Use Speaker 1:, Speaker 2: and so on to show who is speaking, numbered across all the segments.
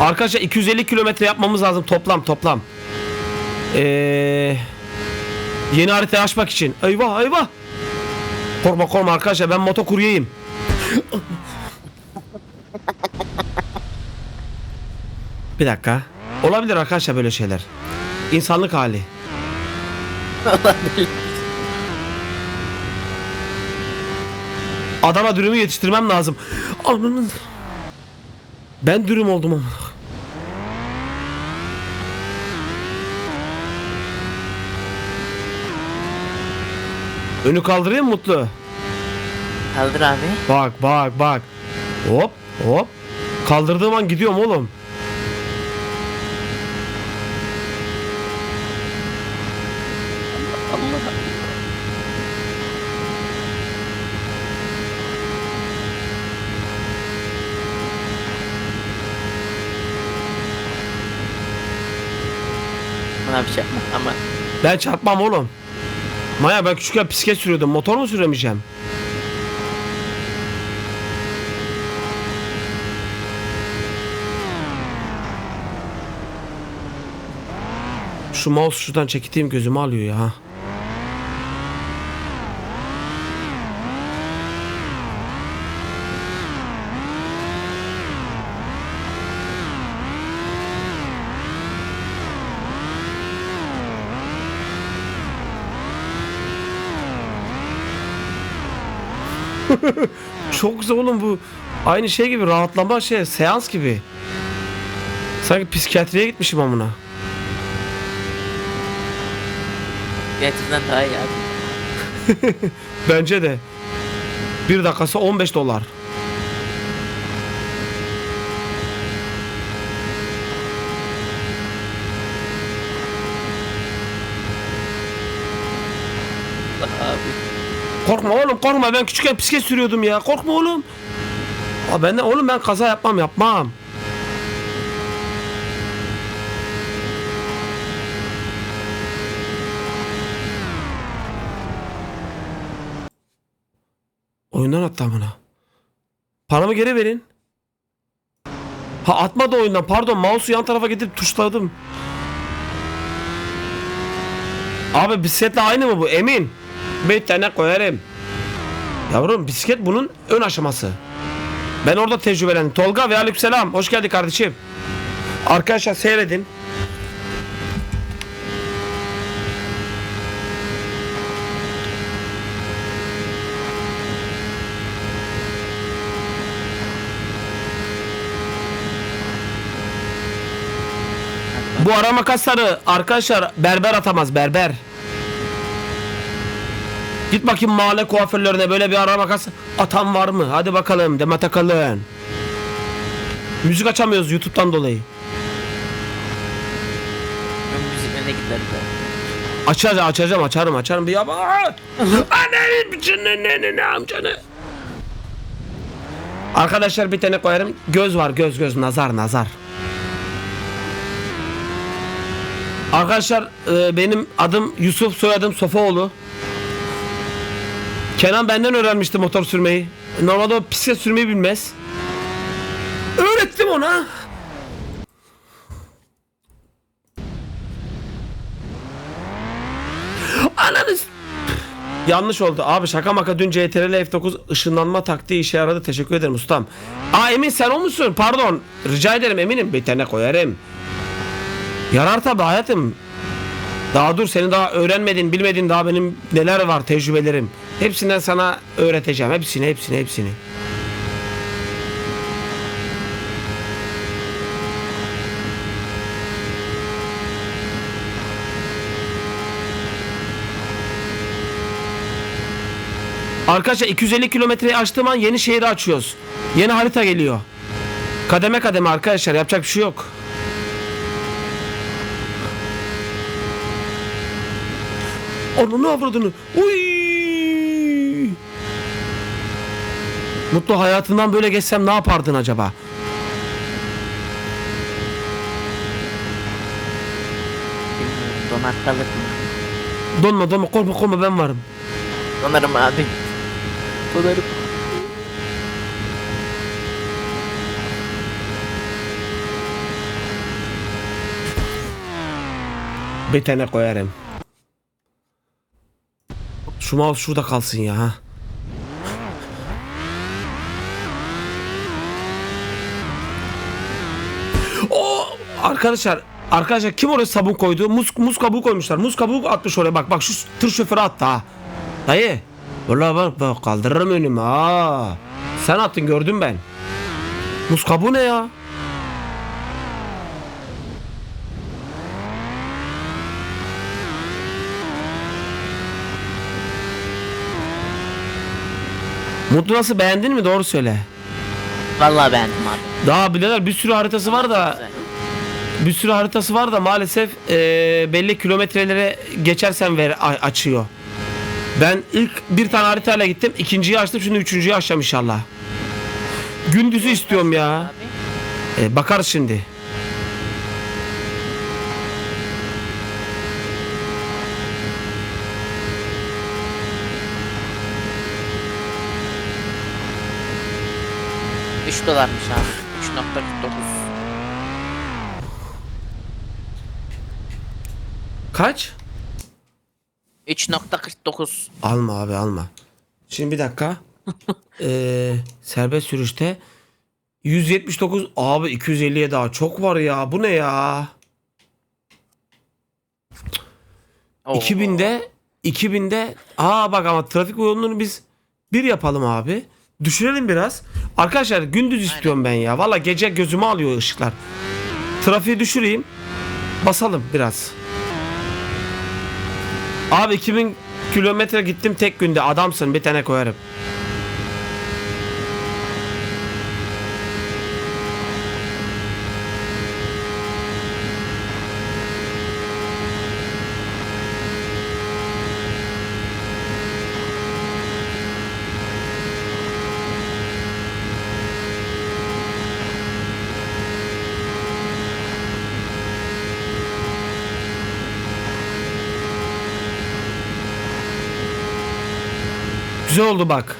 Speaker 1: Arkadaşlar 250 kilometre yapmamız lazım toplam toplam. Ee, yeni haritayı açmak için. Eyvah eyvah. Korkma korkma arkadaşlar ben motokuryeyim. Bir dakika. Olabilir arkadaşlar böyle şeyler. İnsanlık hali. Adana dürümü yetiştirmem lazım. Ananın. Ben dürüm oldum ama. Önü kaldırayım mı Mutlu.
Speaker 2: Kaldır abi.
Speaker 1: Bak bak bak. Hop hop. Kaldırdığım an gidiyorum oğlum.
Speaker 2: Bana bir şey yapma ama
Speaker 1: Ben çarpmam oğlum. Maya ben küçükken bisiklet sürüyordum. Motor mu süremeyeceğim? Şu mouse şuradan çektiğim gözümü alıyor ya. Çok güzel oğlum bu. Aynı şey gibi rahatlama şey seans gibi. Sanki psikiyatriye gitmişim amına.
Speaker 2: gerçekten daha iyi abi.
Speaker 1: Bence de. Bir dakikası 15 dolar. Korkma oğlum korkma ben küçükken bisiklet sürüyordum ya. Korkma oğlum. Aa ben de oğlum ben kaza yapmam yapmam. Oyundan attı amına. Paramı geri verin. Ha atmadı oyundan pardon mouse'u yan tarafa getirip tuşladım. Abi bisikletle aynı mı bu emin? Bir tane koyarım. Yavrum bisiklet bunun ön aşaması. Ben orada tecrübelendim. Tolga ve aleykümselam. Hoş geldin kardeşim. Arkadaşlar seyredin. Bu ara makasları arkadaşlar berber atamaz berber. Git bakayım mahalle kuaförlerine böyle bir ara makas atan var mı? Hadi bakalım Demet Akalın. Müzik açamıyoruz YouTube'dan dolayı.
Speaker 2: Ben müziklerine giderim de.
Speaker 1: Açacağım açacağım açarım açarım bir yap. Annenin biçimini amcanı. Arkadaşlar bir tane koyarım. Göz var göz göz nazar nazar. Arkadaşlar e, benim adım Yusuf soyadım Sofaoğlu. Kenan benden öğrenmişti motor sürmeyi. Normalde o bisiklet sürmeyi bilmez. Öğrettim ona. Ananı s- Yanlış oldu. Abi şaka maka dün CTRL F9 ışınlanma taktiği işe yaradı. Teşekkür ederim ustam. Aa Emin sen o musun? Pardon. Rica ederim eminim. Bir tane koyarım. Yarar tabi hayatım. Daha dur senin daha öğrenmedin, bilmedin daha benim neler var tecrübelerim. Hepsinden sana öğreteceğim. Hepsini, hepsini, hepsini. Arkadaşlar 250 kilometreyi açtığım an yeni şehri açıyoruz. Yeni harita geliyor. Kademe kademe arkadaşlar yapacak bir şey yok. Ananı avradını. Uy! Mutlu hayatından böyle geçsem ne yapardın acaba?
Speaker 2: Bilmiyorum, Donakkalık mı?
Speaker 1: Donma donma korkma korkma ben varım.
Speaker 2: Donarım abi. Donarım.
Speaker 1: Bir tane koyarım. Şu mouse şurada kalsın ya ha. Arkadaşlar arkadaşlar kim oraya sabun koydu? Muz, muz kabuğu koymuşlar. Muz kabuğu atmış oraya. Bak bak şu tır şoförü attı ha. Dayı. Vallahi bak bak kaldırırım önümü ha. Sen attın gördüm ben. Muz kabuğu ne ya? Mutlu nasıl beğendin mi? Doğru söyle.
Speaker 2: Vallahi beğendim abi.
Speaker 1: Daha birader bir sürü haritası var da
Speaker 2: Güzel.
Speaker 1: Bir sürü haritası var da maalesef eee, belli kilometrelere geçersen ver açıyor. Ben ilk bir tane haritayla gittim. ikinciyi açtım. Şimdi üçüncüyü açacağım inşallah. Gündüzü istiyorum ya. E, bakarız şimdi.
Speaker 2: Üç dolarmış abi. 3.49.
Speaker 1: Kaç?
Speaker 2: 3.49.
Speaker 1: Alma abi alma. Şimdi bir dakika. Eee serbest sürüşte 179 abi 250'ye daha çok var ya. Bu ne ya?
Speaker 2: Oo.
Speaker 1: 2000'de 2000'de aa bak ama trafik yoğunluğunu biz bir yapalım abi. Düşürelim biraz. Arkadaşlar gündüz istiyorum ben ya. Valla gece gözümü alıyor ışıklar. Trafiği düşüreyim. Basalım biraz. Abi 2000 kilometre gittim tek günde. Adamsın bir tane koyarım. Güzel oldu bak.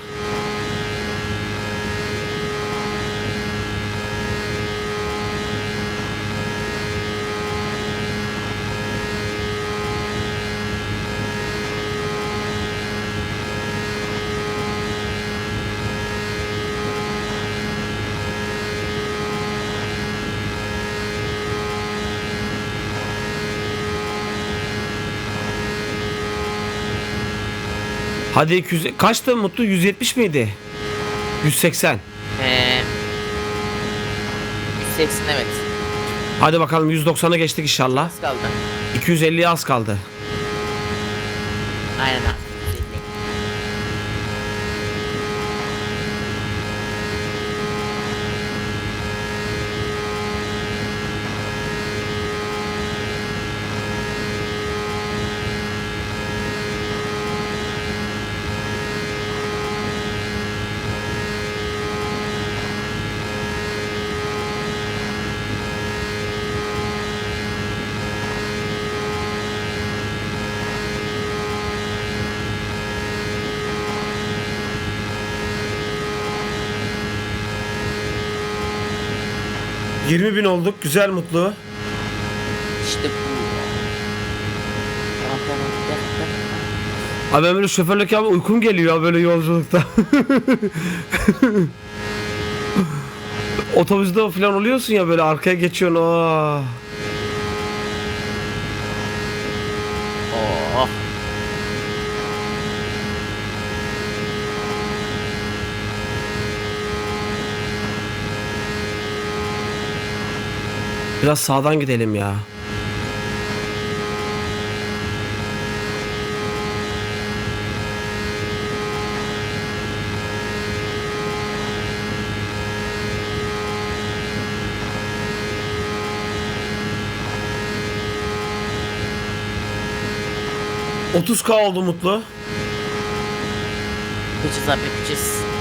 Speaker 1: Hadi 200 kaçtı Mutlu 170 miydi? 180.
Speaker 2: Ee, 180 evet.
Speaker 1: Hadi bakalım 190'a geçtik inşallah.
Speaker 2: Az kaldı.
Speaker 1: 250'ye az kaldı.
Speaker 2: Aynen abi.
Speaker 1: 20 bin olduk. Güzel mutlu.
Speaker 2: İşte bu.
Speaker 1: Abi ben böyle şoförlük yapma uykum geliyor ya böyle yolculukta. Otobüste falan oluyorsun ya böyle arkaya geçiyorsun. Aa. Biraz sağdan gidelim ya. ...30k oldu Mutlu.
Speaker 2: Yapacağız abi yapacağız.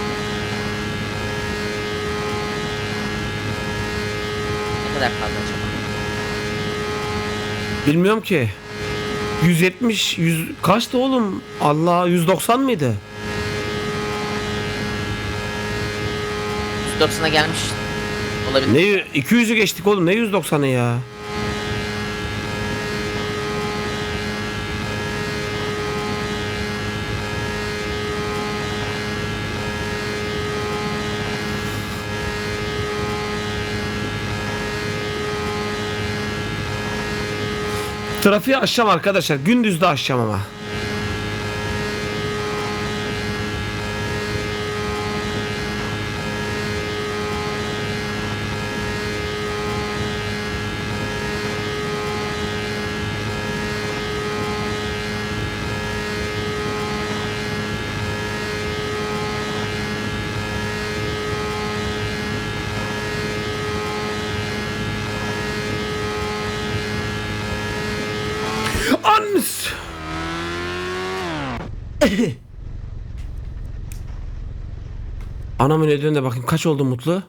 Speaker 2: Kadar kaldı acaba?
Speaker 1: Bilmiyorum ki. 170, 100 kaçtı oğlum? Allah 190 mıydı?
Speaker 2: 190'a gelmiş. Olabilir.
Speaker 1: Ne 200'ü geçtik oğlum ne 190'ı ya? Trafiği aşacağım arkadaşlar. Gündüz de aşacağım ama. Ans. Anamın ödüğüne de bakayım. Kaç oldu Mutlu?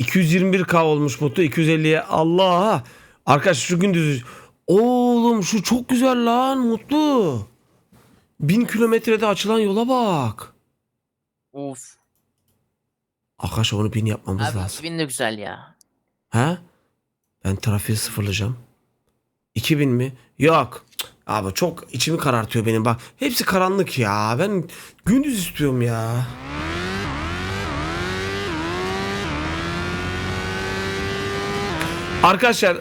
Speaker 1: 221k olmuş Mutlu. 250'ye. Allah. Arkadaş şu gündüz. Oğlum şu çok güzel lan Mutlu. 1000 kilometrede açılan yola bak.
Speaker 2: Of.
Speaker 1: Arkadaş onu 1000 yapmamız
Speaker 2: Abi
Speaker 1: lazım.
Speaker 2: 2000 de güzel ya.
Speaker 1: He? Ben trafiği sıfırlayacağım. 2000 mi? Yok. Abi çok içimi karartıyor benim bak. Hepsi karanlık ya. Ben gündüz istiyorum ya. Arkadaşlar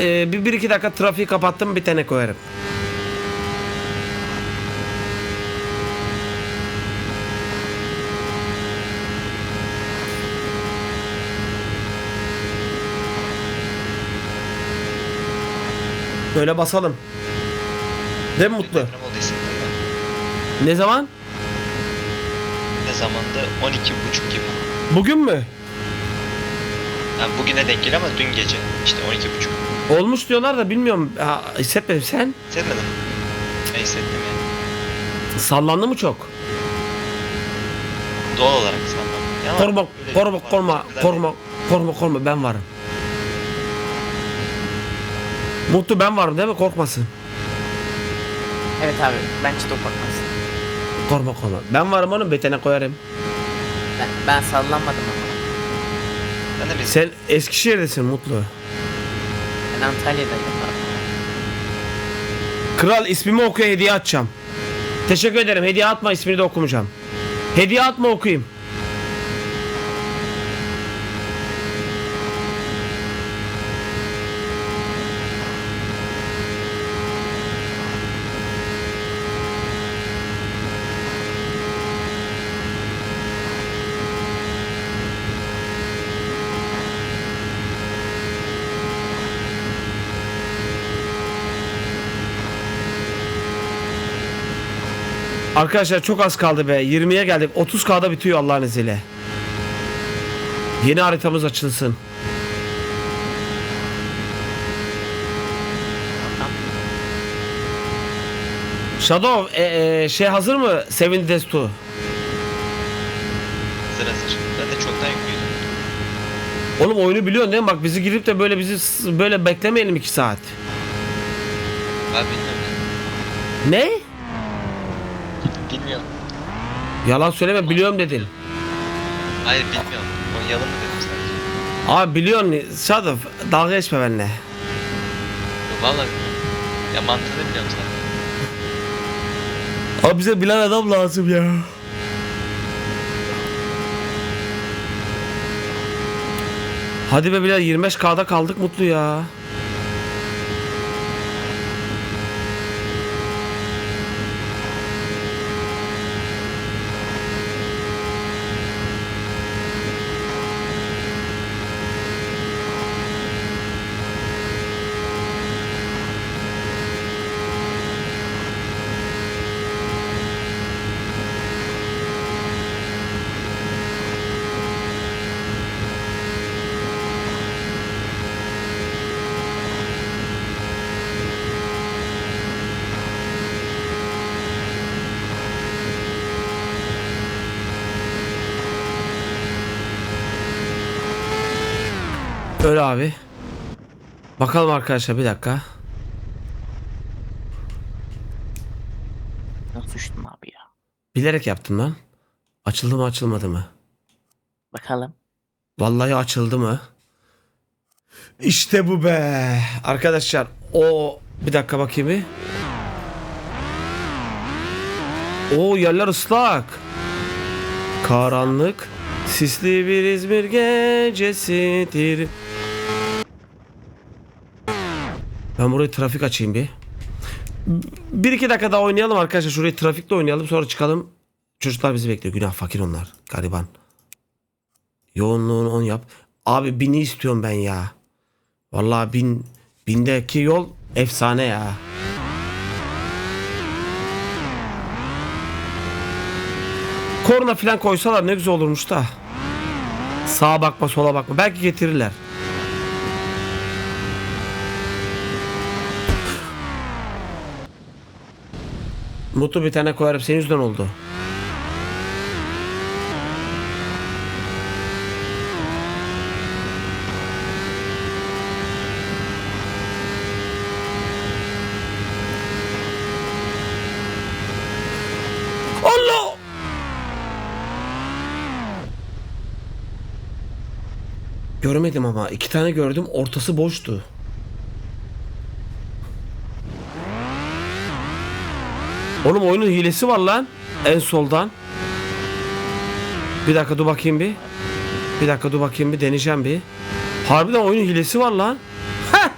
Speaker 1: e, bir, bir iki dakika trafiği kapattım bir tane koyarım. Böyle basalım. Değil mi Mutlu? Ne zaman?
Speaker 3: Ne zamanda? 12.30 gibi.
Speaker 1: Bugün mü?
Speaker 3: Yani bugüne denk geliyor ama dün gece. İşte 12.30.
Speaker 1: Olmuş diyorlar da bilmiyorum. Ha, hissetmedim sen.
Speaker 3: Hissetmedin mi? Ben hissettim yani.
Speaker 1: Sallandı mı çok?
Speaker 3: Doğal olarak ama
Speaker 1: Korma, korma,
Speaker 3: var,
Speaker 1: korma, korma, korma, korma. Ben varım. Mutlu ben varım değil mi? Korkmasın.
Speaker 2: Evet abi bence de bakmaz.
Speaker 1: Korkma korkma. Ben varım onun betene koyarım.
Speaker 2: Ben, ben sallanmadım ama.
Speaker 3: Ben de
Speaker 1: Sen Eskişehir'desin Mutlu.
Speaker 2: Ben Antalya'dayım abi.
Speaker 1: Kral ismimi okuya hediye atacağım. Teşekkür ederim. Hediye atma ismini de okumayacağım. Hediye atma okuyayım. Arkadaşlar çok az kaldı be. 20'ye geldik. 30K'da bitiyor Allah'ın izniyle. Yeni haritamız açılsın. Shadow e, e, şey hazır mı? Seven Destu.
Speaker 3: hazır hazır. Ben de çoktan yüklüydüm.
Speaker 1: Oğlum oyunu biliyorsun değil mi? Bak bizi girip de böyle bizi s- böyle beklemeyelim 2 saat.
Speaker 3: Bilmiyorum.
Speaker 1: Ne?
Speaker 3: Bilmiyorum.
Speaker 1: Yalan söyleme biliyorum dedin.
Speaker 3: Hayır bilmiyorum. Oynayalım mı dedim sadece.
Speaker 1: Abi biliyorsun Shadow dalga geçme benimle.
Speaker 3: Yok, Vallahi bilmiyorum. Ya mantığını biliyorum zaten.
Speaker 1: Abi bize bilen adam lazım ya. Hadi be Bilal 25K'da kaldık mutlu ya. Öyle abi. Bakalım arkadaşlar bir dakika.
Speaker 2: Nasıl uçtum abi ya?
Speaker 1: Bilerek yaptım lan. Açıldı mı açılmadı mı?
Speaker 2: Bakalım.
Speaker 1: Vallahi açıldı mı? İşte bu be. Arkadaşlar o bir dakika bakayım bir. O yerler ıslak. Karanlık, sisli bir İzmir gecesidir. Ben burayı trafik açayım bir. Bir iki dakika daha oynayalım arkadaşlar. Şurayı trafikle oynayalım. Sonra çıkalım. Çocuklar bizi bekliyor. Günah fakir onlar. Gariban. Yoğunluğunu on yap. Abi bini istiyorum ben ya. Vallahi bin bindeki yol efsane ya. Korna falan koysalar ne güzel olurmuş da. Sağa bakma sola bakma. Belki getirirler. Mutlu bir tane koyarım. Senin yüzünden oldu. Allah! Görmedim ama iki tane gördüm ortası boştu. Oğlum oyunun hilesi var lan en soldan. Bir dakika dur bakayım bir. Bir dakika dur bakayım bir deneyeceğim bir. Harbiden oyunun hilesi var lan. Heh!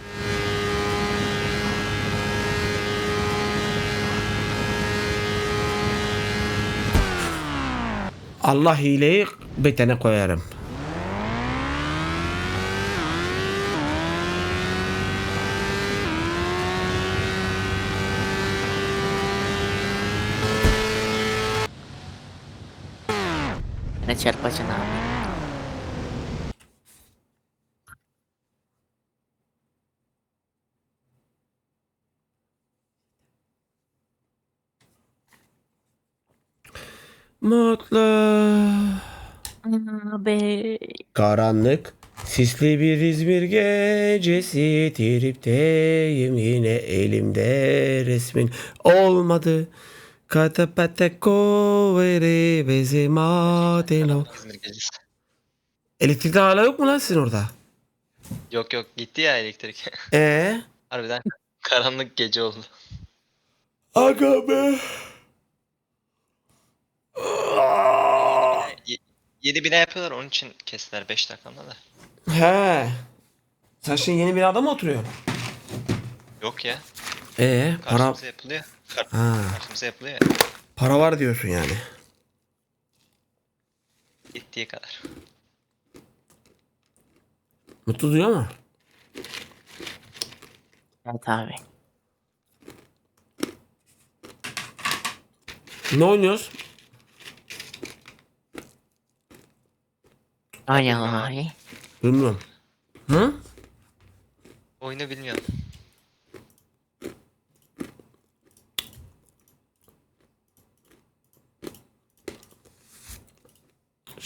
Speaker 1: Allah hileyi betene koyarım.
Speaker 2: Ne çarpacaksın abi?
Speaker 1: Mutlu.
Speaker 2: Abi.
Speaker 1: Karanlık, sisli bir İzmir gecesi tripteyim yine elimde resmin olmadı. Katapate kovere bezemateno.
Speaker 3: İzmir gecesi.
Speaker 1: Elektrikler hala yok mu lan sizin orada?
Speaker 3: Yok yok gitti ya elektrik.
Speaker 1: Ee?
Speaker 3: Harbiden karanlık gece oldu.
Speaker 1: Aga be.
Speaker 3: Ye- yeni bina yapıyorlar onun için kestiler 5 dakikada da.
Speaker 1: He. Sen şimdi yeni binada mı oturuyorsun?
Speaker 3: Yok ya.
Speaker 1: Ee, para
Speaker 3: Karşımıza yapılıyor. Kar-
Speaker 1: Ha.
Speaker 3: Karşımıza yapılıyor ya.
Speaker 1: para var diyorsun yani.
Speaker 3: Gittiği kadar.
Speaker 1: Mutlu duyuyor mu?
Speaker 2: Evet abi.
Speaker 1: Ne oynuyoruz?
Speaker 2: Oynayalım abi.
Speaker 1: Bilmiyorum. Hı?
Speaker 3: Oyunu bilmiyorum.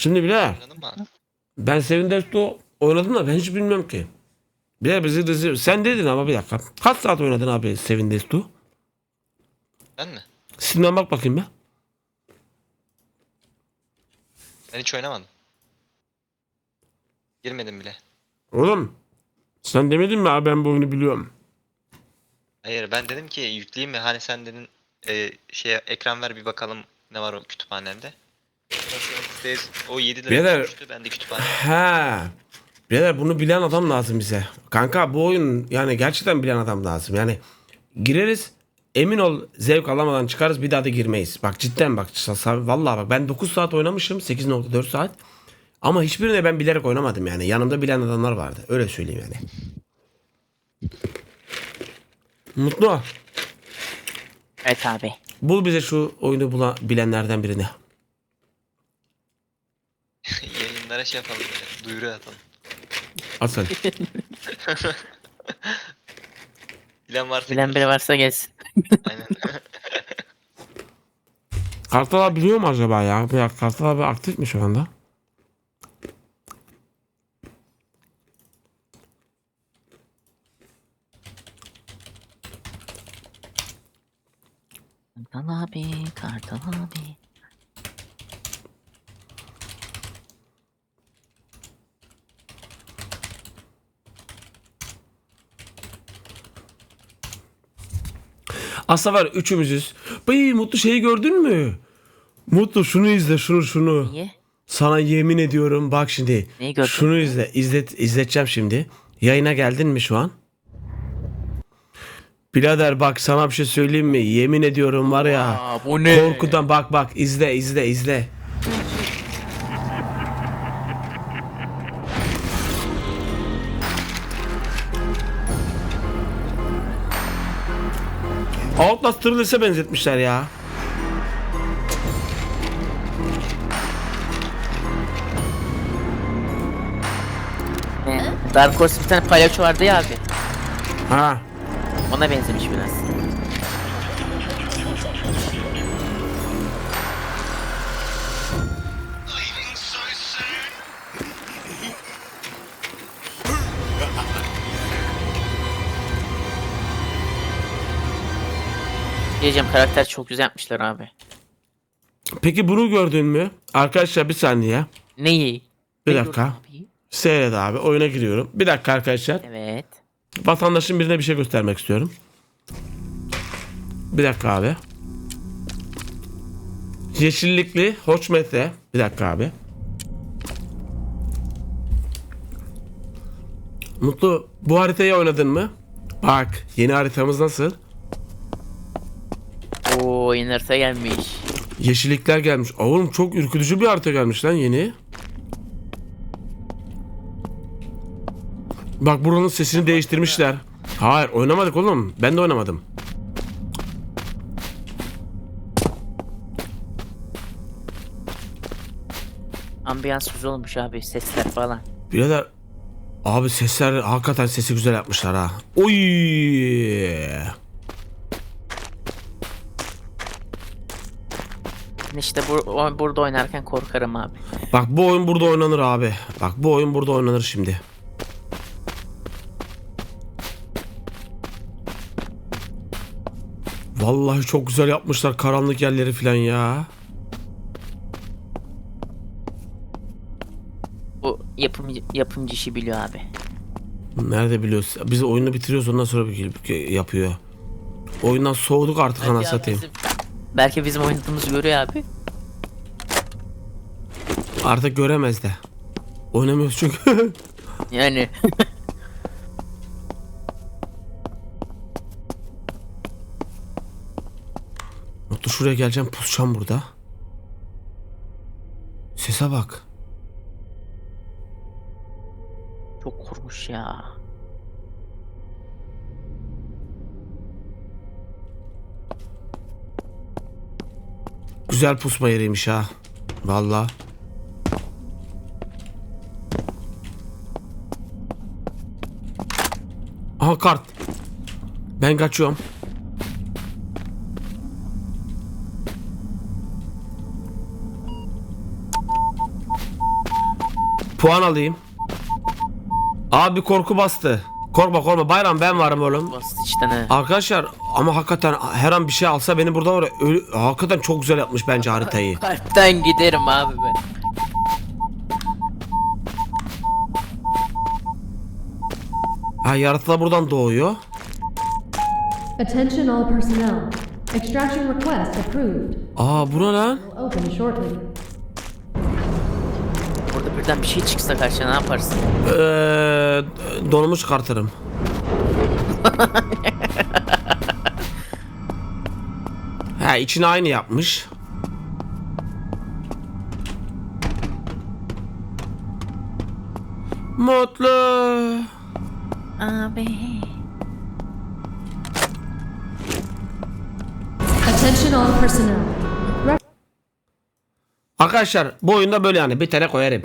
Speaker 1: Şimdi bile ben Sevin Desto oynadım da ben hiç bilmiyorum ki. Bile bizi dizi... Sen dedin ama bir dakika. Kaç saat oynadın abi Sevin Desto?
Speaker 3: Ben mi?
Speaker 1: Steam'den bak bakayım be.
Speaker 3: Ben hiç oynamadım. Girmedim bile.
Speaker 1: Oğlum. Sen demedin mi abi ben bu oyunu biliyorum.
Speaker 3: Hayır ben dedim ki yükleyeyim mi? Hani sen dedin e, şeye ekran ver bir bakalım ne var o kütüphanende. O 7 lira düşmüştü ben de kütüphane.
Speaker 1: He. Birader bunu bilen adam lazım bize. Kanka bu oyun yani gerçekten bilen adam lazım. Yani gireriz emin ol zevk alamadan çıkarız bir daha da girmeyiz. Bak cidden bak sa- vallahi bak ben 9 saat oynamışım 8.4 saat. Ama hiçbirine ben bilerek oynamadım yani. Yanımda bilen adamlar vardı. Öyle söyleyeyim yani. Mutlu.
Speaker 2: Evet abi.
Speaker 1: Bul bize şu oyunu bula, bilenlerden birini.
Speaker 3: Yayınlara şey yapalım böyle. Duyuru atalım.
Speaker 1: At sen.
Speaker 3: Bilen varsa
Speaker 2: Bilen biri varsa gelsin.
Speaker 3: Aynen.
Speaker 1: Kartal abi biliyor mu acaba ya? Bir dakika, Kartal abi aktif mi şu anda?
Speaker 2: Kartal abi, Kartal abi.
Speaker 1: Aslında var üçümüzüz. Bıy Mutlu şeyi gördün mü? Mutlu şunu izle şunu şunu.
Speaker 2: Niye?
Speaker 1: Sana yemin ediyorum bak şimdi.
Speaker 2: Neyi gördün?
Speaker 1: Şunu izle. İzlet, izleteceğim şimdi. Yayına geldin mi şu an? Birader bak sana bir şey söyleyeyim mi? Yemin ediyorum var ya.
Speaker 2: Aa, bu ne?
Speaker 1: Korkudan bak bak izle izle izle. Outlast Thrillers'e benzetmişler ya.
Speaker 2: Dark Horse bir tane palyaço vardı ya abi.
Speaker 1: Ha.
Speaker 2: Ona benzemiş biraz. Diyeceğim karakter çok güzel yapmışlar abi.
Speaker 1: Peki bunu gördün mü? Arkadaşlar bir saniye.
Speaker 2: Neyi?
Speaker 1: Bir
Speaker 2: Ne
Speaker 1: dakika.
Speaker 2: gördün abi?
Speaker 1: Seyret abi oyuna giriyorum. Bir dakika arkadaşlar.
Speaker 2: Evet.
Speaker 1: Vatandaşın birine bir şey göstermek istiyorum. Bir dakika abi. Yeşillikli Hoçmete. Bir dakika abi. Mutlu bu haritayı oynadın mı? Bak yeni haritamız nasıl?
Speaker 2: Harita gelmiş.
Speaker 1: Yeşillikler gelmiş. Oğlum çok ürkütücü bir harita gelmiş lan yeni. Bak buranın sesini değiştirmişler. Hayır oynamadık oğlum. Ben de oynamadım.
Speaker 2: Ambiyans güzel olmuş abi sesler falan.
Speaker 1: Birader abi sesler hakikaten sesi güzel yapmışlar ha. Oy!
Speaker 2: İşte bu, burada oynarken korkarım abi.
Speaker 1: Bak bu oyun burada oynanır abi. Bak bu oyun burada oynanır şimdi. Vallahi çok güzel yapmışlar karanlık yerleri falan ya.
Speaker 2: Bu yapımcı, yapımcı işi biliyor abi.
Speaker 1: Nerede biliyoruz? Biz oyunu bitiriyoruz ondan sonra bir- yapıyor. Oyundan soğuduk artık ana
Speaker 2: Belki, abi
Speaker 1: satayım.
Speaker 2: Belki bizim oynadığımızı görüyor abi.
Speaker 1: Artık göremez de. Oynamıyoruz çünkü.
Speaker 2: Yani
Speaker 1: Mutlu şuraya geleceğim pusacağım burada. Sese bak.
Speaker 2: çok kurmuş ya.
Speaker 1: Güzel pusma yeriymiş ha. Valla. Aha kart. Ben kaçıyorum. Puan alayım. Abi korku bastı. Korkma korkma bayram ben varım oğlum.
Speaker 2: Basit işte ne.
Speaker 1: Arkadaşlar ama hakikaten her an bir şey alsa beni burada var ya, ölü- hakikaten çok güzel yapmış bence haritayı.
Speaker 2: Kalpten giderim abi ben.
Speaker 1: Ha yaratıklar buradan doğuyor.
Speaker 4: Attention all personnel. Extraction request approved.
Speaker 1: Aa bu ne lan?
Speaker 4: Will open shortly.
Speaker 2: Birden bir şey çıksa karşına ne yaparsın?
Speaker 1: Ee, donumu çıkartırım. ha içini aynı yapmış. Mutlu.
Speaker 2: Abi.
Speaker 4: Attention all personnel.
Speaker 1: Arkadaşlar bu oyunda böyle yani bir tane koyarım.